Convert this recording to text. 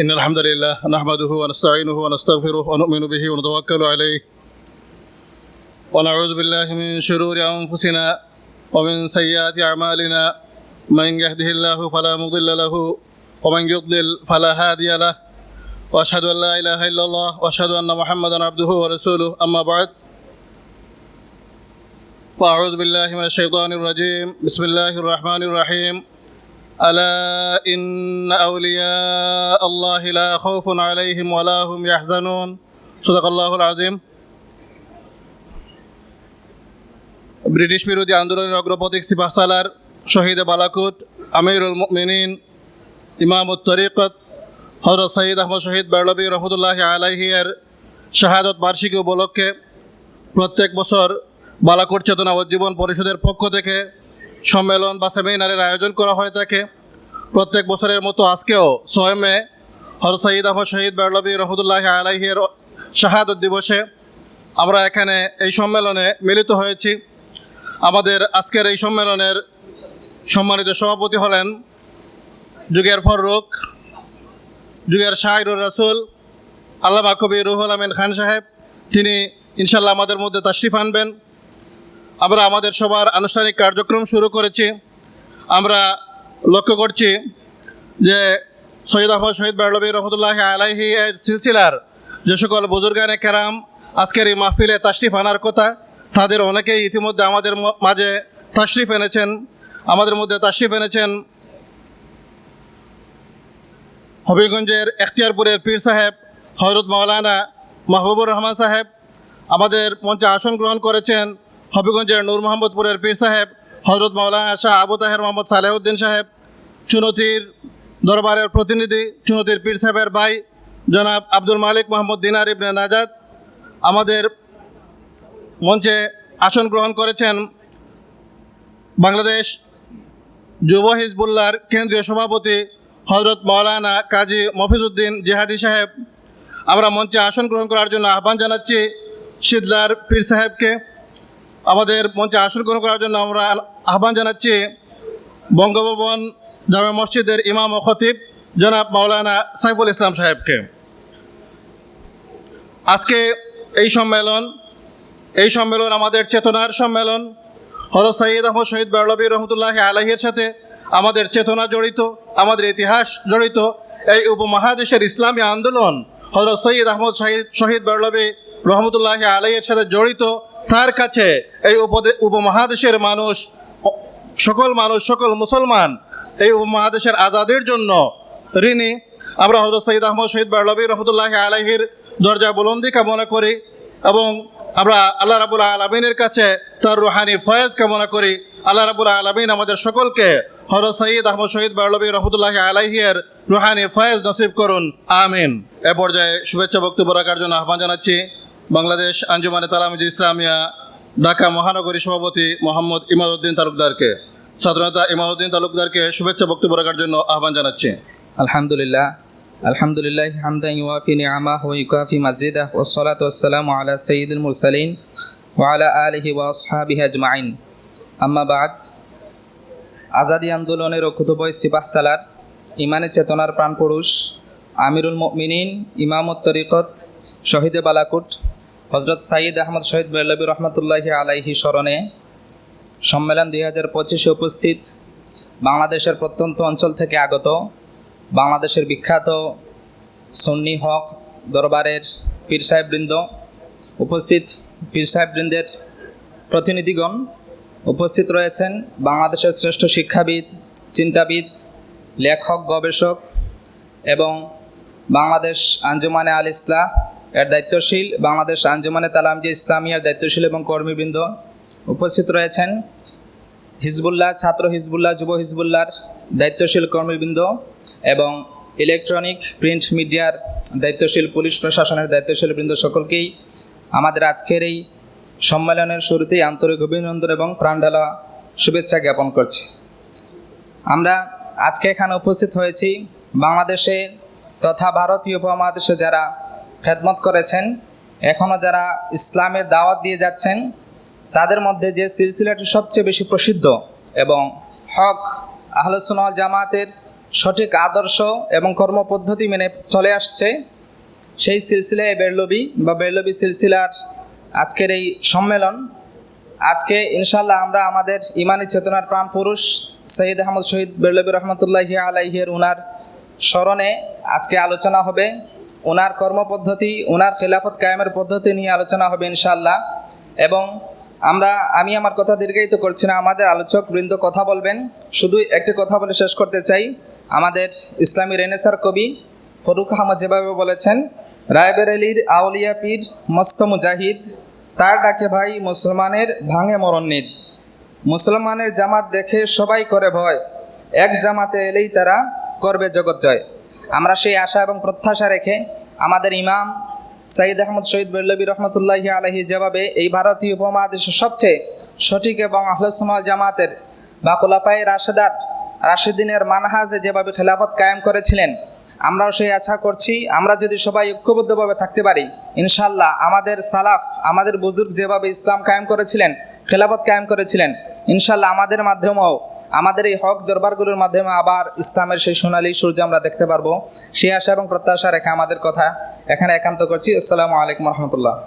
إن الحمد لله نحمده ونستعينه ونستغفره ونؤمن به ونتوكل عليه. ونعوذ بالله من شرور أنفسنا ومن سيئات أعمالنا. من يهده الله فلا مضل له ومن يضلل فلا هادي له. وأشهد أن لا إله إلا الله وأشهد أن محمدا عبده ورسوله. أما بعد فأعوذ بالله من الشيطان الرجيم. بسم الله الرحمن الرحيم. ألا إن أولياء الله لا خوف عليهم ولا هم يحزنون صدق الله العظيم British বিরোধী আন্দোলনের অগ্রপথিক সিপাহসালার শহীদ বালাকুট আমিরুল মিনীন ইমামুত তরিকত হজরত সঈদ আহমদ শহীদ বেরলবী রহমতুল্লাহ আলাহিয়ার শাহাদত বার্ষিকী উপলক্ষে প্রত্যেক বছর বালাকোট চেতনা উজ্জীবন পরিষদের পক্ষ থেকে সম্মেলন বা সেমিনারের আয়োজন করা হয়ে থাকে প্রত্যেক বছরের মতো আজকেও ছয় মে হর সঈদ আহমদ শহীদ বেরলবী রহমতুল্লাহ আলাহিয়ের শাহাদত দিবসে আমরা এখানে এই সম্মেলনে মিলিত হয়েছি। আমাদের আজকের এই সম্মেলনের সম্মানিত সভাপতি হলেন যুগের ফররুখ, যুগের শাহিরুর রাসুল, আল্লামা কবি রুহুল আমিন খান সাহেব। তিনি ইনশাল্লাহ আমাদের মধ্যে তাশরিফ আনবেন। আমরা আমাদের সবার আনুষ্ঠানিক কার্যক্রম শুরু করেছি। আমরা লক্ষ্য করছি যে সৈয়দ আহমদ শহীদ বেরলবী রহমতুল্লাহ আলাইহি এর সিলসিলার যে সকল বুজুর্গানে কেরাম আজকের এই মাহফিলে তাশরিফ আনার কথা, তাদের অনেকেই ইতিমধ্যে আমাদের মাঝে তাশরিফ এনেছেন। আমাদের মধ্যে তাশরিফ এনেছেন হবিগঞ্জের এখতিয়ারপুরের পীর সাহেব হজরত মাওলানা মাহবুবুর রহমান সাহেব। আমাদের মঞ্চে আসন গ্রহণ করেছেন হবিগঞ্জের নূর মোহাম্মদপুরের পীর সাহেব হজরত মাওলানা শাহ আবু তাহের মোহাম্মদ সালেউদ্দিন সাহেব, চুনতির দরবারের প্রতিনিধি, চুনতির পীর সাহেবের ভাই, জনাব আব্দুল মালিক মোহাম্মদ দিনার ইবনে নাজাদ আমাদের মঞ্চে আসন গ্রহণ করেছেন বাংলাদেশ যুব হিজবুল্লার কেন্দ্রীয় সভাপতি হজরত মৌলানা কাজী মফিজউদ্দিন জেহাদি সাহেব। আমরা মঞ্চে আসন গ্রহণ করার জন্য আহ্বান জানাচ্ছি সিদলার পীর সাহেবকে। আমাদের মঞ্চে আসন গ্রহণ করার জন্য আমরা আহ্বান জানাচ্ছি বঙ্গভবন জামে মসজিদের ইমাম ও খতিব জনাব মাওলানা সাইফুল ইসলাম সাহেবকে। আজকে এই সম্মেলন এই সম্মেলন আমাদের চেতনার সম্মেলন। হজরত সৈয়দ আহমদ শহীদ বেরলবী রহমতুল্লাহ আলাহির সাথে আমাদের চেতনা জড়িত, আমাদের ইতিহাস জড়িত। এই উপমহাদেশের ইসলামী আন্দোলন হজরত সৈয়দ আহমদ শহীদ শহীদ বেরলবী রহমতুল্লাহ আলাইয়ের সাথে জড়িত। তার কাছে এই উপমহাদেশের মানুষ সকল মানুষ, সকল মুসলমান এই উপমহাদেশের আজাদের জন্য ঋণী। আমরা হজরত সৈয়দ আহমদ শহীদ বেরলবী রহমতুল্লাহ আলাহির দরজা বুলন্দি কামনা করি এবং আমরা আল্লাহ রাবুল আলমিনের কাছে তার রুহানি ফয়েজ কামনা করি। আল্লাহ রাবুল আলমিন আমাদের সকলকে হর সঈদ আহমদ শহীদ বারলবী রহমতুল্লাহ আলাইহিয়ের রুহানি ফয়েজ নসিব করুন। আমিন। এ পর্যায়ে শুভেচ্ছা বক্তব্য রাখার জন্য আহ্বান জানাচ্ছি। বাংলাদেশ আঞ্জুমানে তালামিজ ইসলামিয়া, ঢাকা মহানগরী সভাপতি মোহাম্মদ ইমাদুদ্দিন তালুকদারকে সাধারণত ইমাদুদ্দিন তালুকদারকে শুভেচ্ছা বক্তব্য রাখার জন্য আহ্বান জানাচ্ছি। আলহামদুলিল্লাহ। আলহামদুলিল্লাহ হামদা ইউয়াফি নিআমা ওয়া ইউকাফি মাজিদা ওয়াসসালাতু ওয়াসসালামু আলা সাইয়্যিদিল মুরসালিন ওয়া আলা আলিহি ওয়া আসহাবিহি আজমাইন। আম্মা বাদ, আজাদি আন্দোলনের অকুতবয় সিপাহ সালার ইমানে চেতনার প্রাণপুরুষ, আমিরুল মুমিনিন, ইমামত তরিকত, শহীদে বালাকুট হজরত সাইদ আহমদ শহীদ বেরলবী রহমতুল্লাহি আলাইহি স্মরণে সম্মেলন দুই হাজার পঁচিশে উপস্থিত বাংলাদেশের প্রত্যন্ত অঞ্চল থেকে আগত বাংলাদেশের বিখ্যাত সন্নি হক দরবারের পীর সাহেববৃন্দ, উপস্থিত পীর সাহেববৃন্দের প্রতিনিধিগণ উপস্থিত রয়েছেন বাংলাদেশের শ্রেষ্ঠ শিক্ষাবিদ, চিন্তাবিদ, লেখক, গবেষক এবং বাংলাদেশ আঞ্জুমানে আল ইসলাহ এর দায়িত্বশীল, বাংলাদেশ আঞ্জুমানে তালামজি ইসলামিয়ার দায়িত্বশীল এবং কর্মীবৃন্দ উপস্থিত রয়েছেন। হিজবুল্লাহ, ছাত্র হিজবুল্লাহ, যুব হিজবুল্লাহর দায়িত্বশীল কর্মীবৃন্দ এবং ইলেকট্রনিক প্রিন্ট মিডিয়ার দায়িত্বশীল, পুলিশ প্রশাসনের দায়িত্বশীল বৃন্দ সকলকেই আমাদের আজকের এই সম্মেলনের শুরুতেই আন্তরিক অভিনন্দন এবং প্রাণঢালা শুভেচ্ছা জ্ঞাপন করছি। আমরা আজকে এখানে উপস্থিত হয়েছি বাংলাদেশে তথা ভারতীয় উপমহাদেশে যারা খেদমত করেছেন এখনও যারা ইসলামের দাওয়াত দিয়ে যাচ্ছেন, তাদের মধ্যে যে সিলসিলাটি সবচেয়ে বেশি প্রসিদ্ধ এবং হক আহলসুল জামাতের সঠিক আদর্শ এবং কর্মপদ্ধতি মেনে চলে আসছে, সেই সিলসিলায় বেরলবি বা বেরলবি সিলসিলার আজকের এই সম্মেলন। আজকে ইনশাল্লাহ আমরা আমাদের ইমানি চেতনার প্রাণ পুরুষ সঈদ আহমদ শহীদ বেরলবি রহমতুল্লাহ আলাইহের উনার স্মরণে আজকে আলোচনা হবে ওনার কর্মপদ্ধতি ওনার খেলাফত কায়েমের পদ্ধতি নিয়ে আলোচনা হবে ইনশাল্লাহ এবং আমরা, আমি আমার কথা দীর্ঘায়িত করছি না, আমাদের আলোচক বৃন্দ কথা বলবেন। শুধু একটি কথা বলে শেষ করতে চাই। আমাদের ইসলামী রেনেসার কবি ফরুক আহমদ যেভাবে বলেছেন রায়বেরেলির আউলিয়া পীর মস্ত মুজাহিদ, তার ডাকে ভাই মুসলমানের ভাঙে মরণনিদ মুসলমানের জামাত দেখে সবাই করে ভয়। এক জামাতে এলেই তারা করবে জগৎ জয়। আমরা সেই আশা এবং প্রত্যাশা রেখে আমাদের ইমাম সাইদ আহমদ শহীদ বেল্লবী রহমতুল্লাহি আলহি যেভাবে এই ভারতীয় উপমহাদেশের সবচেয়ে সঠিক এবং আহলসমাল জামাতের বা কোলাপাই রাশেদার রাশেদিনের মানহাজে যেভাবে খেলাফত কায়েম করেছিলেন, আমরাও সেই আশা করছি। আমরা যদি সবাই ঐক্যবদ্ধভাবে থাকতে পারি ইনশাল্লাহ আমাদের সালাফ, আমাদের বুজুর্গ যেভাবে ইসলাম কায়েম করেছিলেন, খেলাফত কায়েম করেছিলেন ইনশাল্লাহ আমাদের মাধ্যমেও, আমাদের এই হক দরবারগুলোর মাধ্যমে আবার ইসলামের সেই সোনালী সূর্য আমরা দেখতে পারব। সেই আশা এবং প্রত্যাশা রেখে আমাদের কথা এখানে একান্ত করছি। আসসালামু আলাইকুম রহমতুল্লাহ।